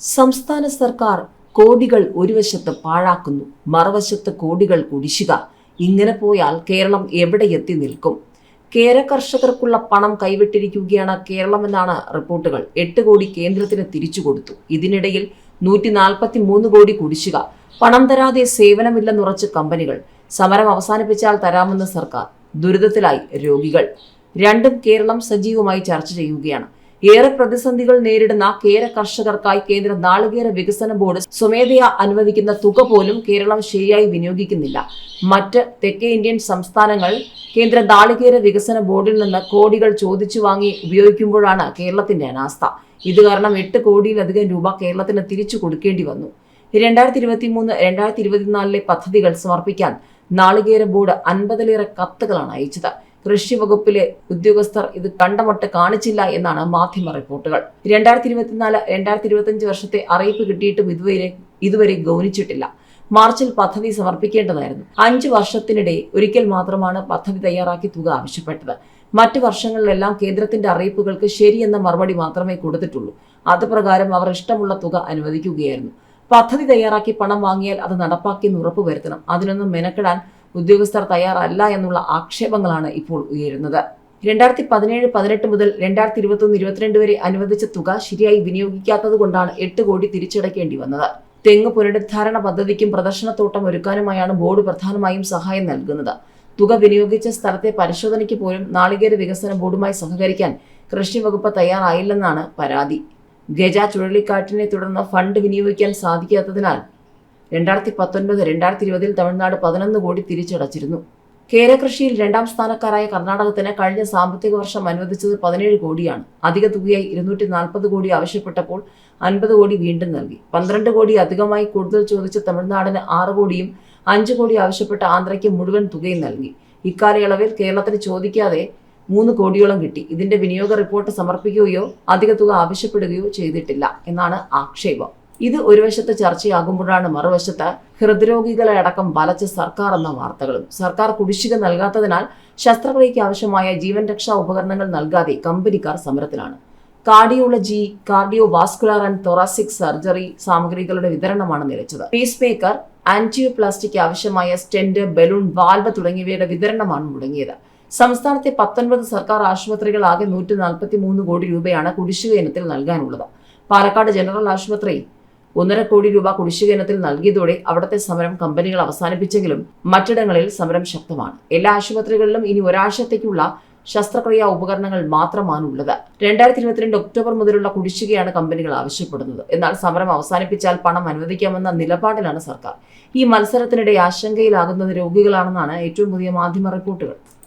സംസ്ഥാന സർക്കാർ കോടികൾ ഒരു വശത്ത് പാഴാക്കുന്നു മറുവശത്ത് കോടികൾ കുടിശ്ശിക. ഇങ്ങനെ പോയാൽ കേരളം എവിടെ എത്തി നിൽക്കും? കേര കർഷകർക്കുള്ള പണം കൈവിട്ടിരിക്കുകയാണ് കേരളമെന്നാണ് റിപ്പോർട്ടുകൾ. എട്ട് കോടി കേന്ദ്രത്തിന് തിരിച്ചു കൊടുത്തു. ഇതിനിടയിൽ നൂറ്റി നാൽപ്പത്തി മൂന്ന് കോടി കുടിശ്ശിക. പണം തരാതെ സേവനമില്ലെന്നുറച്ച് കമ്പനികൾ. സമരം അവസാനിപ്പിച്ചാൽ തരാമെന്ന് സർക്കാർ. ദുരിതത്തിലായി രോഗികൾ. രണ്ടും കേരളം സജീവമായി ചർച്ച ചെയ്യുകയാണ്. ഏറെ പ്രതിസന്ധികൾ നേരിടുന്ന കേര കർഷകർക്കായി കേന്ദ്ര നാളികേര വികസന ബോർഡ് സ്വമേധയാ അനുവദിക്കുന്ന തുക പോലും കേരളം ശരിയായി വിനിയോഗിക്കുന്നില്ല. മറ്റ് തെക്കേ ഇന്ത്യൻ സംസ്ഥാനങ്ങൾ കേന്ദ്ര നാളികേര വികസന ബോർഡിൽ നിന്ന് കോടികൾ ചോദിച്ചു വാങ്ങി ഉപയോഗിക്കുമ്പോഴാണ് കേരളത്തിന്റെ അനാസ്ഥ. ഇത് കാരണം എട്ട് കോടിയിലധികം രൂപ കേരളത്തിന് തിരിച്ചു കൊടുക്കേണ്ടി വന്നു. രണ്ടായിരത്തി ഇരുപത്തി മൂന്ന് രണ്ടായിരത്തി ഇരുപത്തിനാലിലെ പദ്ധതികൾ സമർപ്പിക്കാൻ നാളികേര ബോർഡ് അൻപതിലേറെ കത്തുകളാണ് അയച്ചത്. കൃഷി വകുപ്പിലെ ഉദ്യോഗസ്ഥർ ഇത് കണ്ടമൊട്ട് കാണിച്ചില്ല എന്നാണ് മാധ്യമ റിപ്പോർട്ടുകൾ. രണ്ടായിരത്തി ഇരുപത്തിനാല് രണ്ടായിരത്തി ഇരുപത്തിയഞ്ച് വർഷത്തെ അറിയിപ്പ് കിട്ടിയിട്ടും ഇതുവരെ ഇതുവരെ ഗൗനിച്ചിട്ടില്ല. മാർച്ചിൽ പദ്ധതി സമർപ്പിക്കേണ്ടതായിരുന്നു. അഞ്ചു വർഷത്തിനിടെ ഒരിക്കൽ മാത്രമാണ് പദ്ധതി തയ്യാറാക്കി തുക ആവശ്യപ്പെട്ടത്. മറ്റു വർഷങ്ങളിലെല്ലാം കേന്ദ്രത്തിന്റെ അറിയിപ്പുകൾക്ക് ശരിയെന്ന മറുപടി മാത്രമേ കൊടുത്തിട്ടുള്ളൂ. അത് പ്രകാരം അവർ ഇഷ്ടമുള്ള തുക അനുവദിക്കുകയായിരുന്നു. പദ്ധതി തയ്യാറാക്കി പണം വാങ്ങിയാൽ അത് നടപ്പാക്കിയെന്ന് ഉറപ്പുവരുത്തണം. അതിനൊന്നും മെനക്കെടാൻ ഉദ്യോഗസ്ഥർ തയ്യാറല്ല എന്നുള്ള ആക്ഷേപങ്ങളാണ് ഇപ്പോൾ ഉയരുന്നത്. രണ്ടായിരത്തി പതിനേഴ് പതിനെട്ട് മുതൽ രണ്ടായിരത്തി ഇരുപത്തൊന്ന് ഇരുപത്തിരണ്ട് വരെ അനുവദിച്ച തുക ശരിയായി വിനിയോഗിക്കാത്തത് കൊണ്ടാണ് എട്ട് കോടി തിരിച്ചടയ്ക്കേണ്ടി വന്നത്. തെങ്ങ് പുനരുദ്ധാരണ പദ്ധതിക്കും പ്രദർശനത്തോട്ടം ഒരുക്കാനുമായാണ് ബോർഡ് പ്രധാനമായും സഹായം നൽകുന്നത്. തുക വിനിയോഗിച്ച സ്ഥലത്തെ പരിശോധനയ്ക്ക് പോലും നാളികേര വികസന ബോർഡുമായി സഹകരിക്കാൻ കൃഷി വകുപ്പ് തയ്യാറായില്ലെന്നാണ് പരാതി. ഗജ ചുഴലിക്കാറ്റിനെ തുടർന്ന് ഫണ്ട് വിനിയോഗിക്കാൻ സാധിക്കാത്തതിനാൽ രണ്ടായിരത്തി പത്തൊൻപത് രണ്ടായിരത്തി ഇരുപതിൽ തമിഴ്നാട് പതിനൊന്ന് കോടി തിരിച്ചടച്ചിരുന്നു. കേരകൃഷിയിൽ രണ്ടാം സ്ഥാനക്കാരായ കർണാടകത്തിന് കഴിഞ്ഞ സാമ്പത്തിക വർഷം അനുവദിച്ചത് പതിനേഴ് കോടിയാണ്. അധിക തുകയായി ഇരുന്നൂറ്റി നാൽപ്പത് കോടി ആവശ്യപ്പെട്ടപ്പോൾ അൻപത് കോടി വീണ്ടും നൽകി. പന്ത്രണ്ട് കോടി അധികമായി കൂടുതൽ ചോദിച്ച തമിഴ്നാടിന് ആറ് കോടിയും അഞ്ച് കോടി ആവശ്യപ്പെട്ട ആന്ധ്രയ്ക്ക് മുഴുവൻ തുകയും നൽകി. ഇക്കാലയളവിൽ കേരളത്തിന് ചോദിക്കാതെ മൂന്ന് കോടിയോളം കിട്ടി. ഇതിന്റെ വിനിയോഗ റിപ്പോർട്ട് സമർപ്പിക്കുകയോ അധിക തുക ആവശ്യപ്പെടുകയോ ചെയ്തിട്ടില്ല എന്നാണ് ആക്ഷേപം. ഇത് ഒരു വശത്ത് ചർച്ചയാകുമ്പോഴാണ് മറുവശത്ത് ഹൃദ്രോഗികളെ അടക്കം വലച്ച സർക്കാർ എന്ന വാർത്തകളും. സർക്കാർ കുടിശ്ശിക നൽകാത്തതിനാൽ ശസ്ത്രക്രിയയ്ക്ക് ആവശ്യമായ ജീവൻ രക്ഷാ ഉപകരണങ്ങൾ നൽകാതെ കമ്പനിക്കാർ സമരത്തിലാണ്. Cardiology cardiovascular and thoracic surgery സാമഗ്രികളുടെ വിതരണമാണ് നിലച്ചത്. പീസ് മേക്കർ ആൻജിയോപ്ലാസ്റ്റിക് ആവശ്യമായ സ്റ്റെന്റ് ബലൂൺ വാൽവ് തുടങ്ങിയവയുടെ വിതരണമാണ് മുടങ്ങിയത്. സംസ്ഥാനത്തെ പത്തൊൻപത് സർക്കാർ ആശുപത്രികൾ ആകെ നൂറ്റി നാൽപ്പത്തി മൂന്ന് കോടി രൂപയാണ് കുടിശ്ശിക ഇനത്തിൽ നൽകാനുള്ളത്. പാലക്കാട് ജനറൽ ആശുപത്രി ഒന്നര കോടി രൂപ കുടിശ്ശിക ഇനത്തിൽ നൽകിയതോടെ അവിടത്തെ സമരം കമ്പനികൾ അവസാനിപ്പിച്ചെങ്കിലും മറ്റിടങ്ങളിൽ സമരം ശക്തമാണ്. എല്ലാ ആശുപത്രികളിലും ഇനി ഒരാഴ്ചത്തേക്കുള്ള ശസ്ത്രക്രിയാ ഉപകരണങ്ങൾ മാത്രമാണ് ഉള്ളത്. രണ്ടായിരത്തി ഇരുപത്തിരണ്ട് ഒക്ടോബർ മുതലുള്ള കുടിശ്ശികയാണ് കമ്പനികൾ ആവശ്യപ്പെടുന്നത്. എന്നാൽ സമരം അവസാനിപ്പിച്ചാൽ പണം അനുവദിക്കാമെന്ന നിലപാടിലാണ് സർക്കാർ. ഈ മത്സരത്തിനിടെ ആശങ്കയിലാകുന്നത് രോഗികളാണെന്നാണ് ഏറ്റവും പുതിയ മാധ്യമ റിപ്പോർട്ടുകൾ.